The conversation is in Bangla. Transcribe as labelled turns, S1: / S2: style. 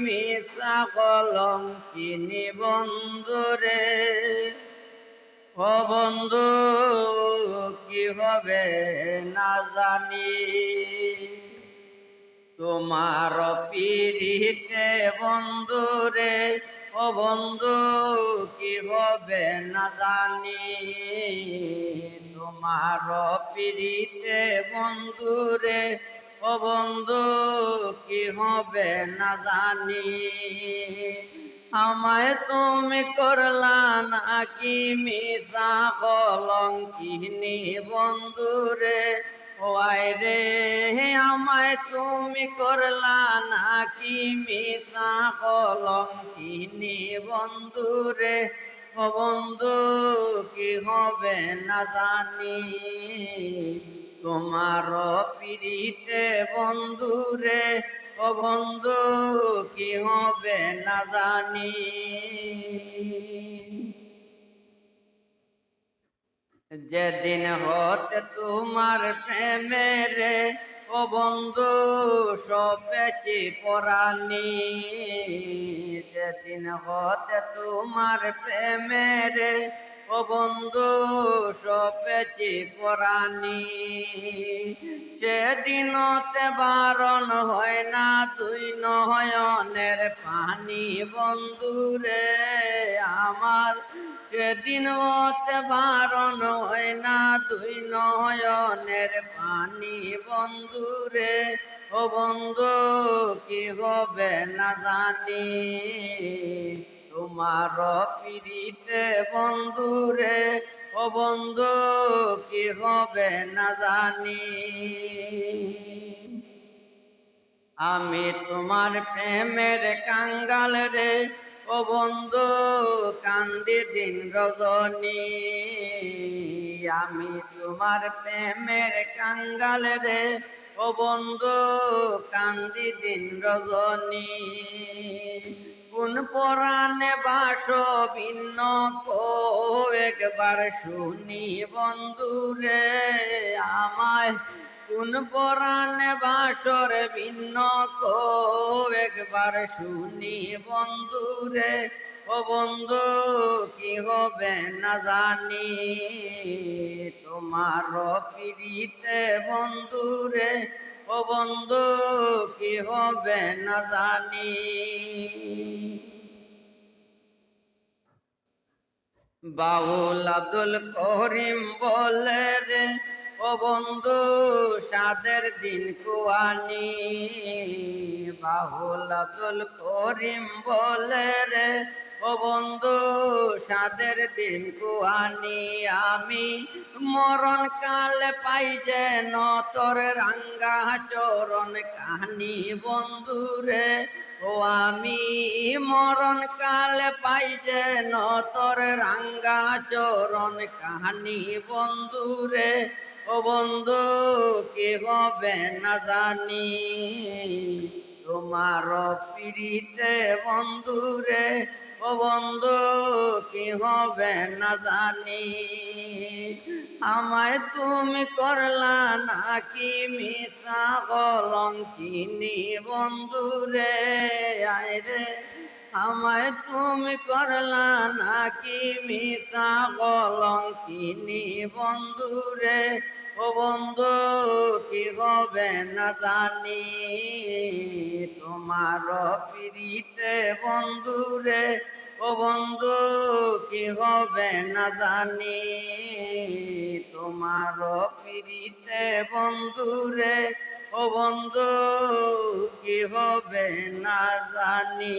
S1: মিশা কলম কিনি বন্ধুরে। ও বন্ধু, কি হবে না জানি। তোমার পিড়িতে বন্ধুরে, ও বন্ধু, কি হবে না জানি। তোমার পিড়িতে বন্ধুরে ও বন্ধু, কি হবে না জানি। আমায় তুমি করলা নাকি মিশা কলঙ্কিনি বন্ধুরে ওয়াই রে, আমায় তুমি করলা নাকি মিশা কলঙ্কিনি বন্ধুরে ও বন্ধু, কি হবে না জানি। তোমার পিড়িতে বন্ধুরে, ও বন্ধু, কি হবে না জানি। যেদিন হতে তোমার প্রেমের ও বন্ধু সবেছি পরানি যেদিন হতে তোমার প্রেমের ও বন্ধু সবেছি পরানি সেদিনতে বারণ হয় না তুই নয়নের পানি। বন্ধুরে আমার সেদিন ওতে বারণ হয় না তুই নয়নের পানি। বন্ধুরে ও বন্ধু, কি হবে না জানি। তোমার পিড়িতে বন্ধুরে ও বন্ধু, কি হবে না জানি। আমি তোমার প্রেমের কাঙ্গাল রে, ও বন্ধু, কান্দি দিন রজনী। আমি তোমার প্রেমের কাঙ্গাল রে ও বন্ধু কান্দি দিন রজনী। কোন পরাণে বাস ভিন্ন একবার শুনি বন্ধুরে, আমায় কোন পরাণে বাসর ভিন্ন একবার শুনি বন্ধুরে। ও বন্ধু, কি হবে না জানি। তোমার পিড়িতে বন্ধুরে ও বন্ধু, কি হবে না জানি। বাউল আব্দুল করিম বলে রে, ও বন্ধু, সাদের দিন কুয়ানি। বাহুল আব্দুল করিম বলে রে, ও বন্ধু, সাদের দিন কুয়ানি আমি, মরণ কাল পাই যেন তোর রাঙ্গা চরণ কাহানি বন্ধুরে ও আমি, মরণ কাল পাই যেন তোর রাঙ্গা চরণ কাহানি বন্ধুরে ও বন্ধু, কি হবে না জানি। তোমার পিড়িতে বন্ধুরে, ও বন্ধু, কি হবে না জানি। আমায় তুমি করলা নাকি মিশা কলঙ্কিনি বন্ধুরে? আয় রে, আমায় তুমি করলা নাকি মিশা কলঙ্কিনি বন্ধুরে? ও বন্ধু হবে না জানি, তোমার পিড়িতে বন্ধুরে ও বন্ধু, কি হবে না জানি, তোমার পিড়িতে বন্ধুরে ও বন্ধু, কি হবে না জানি।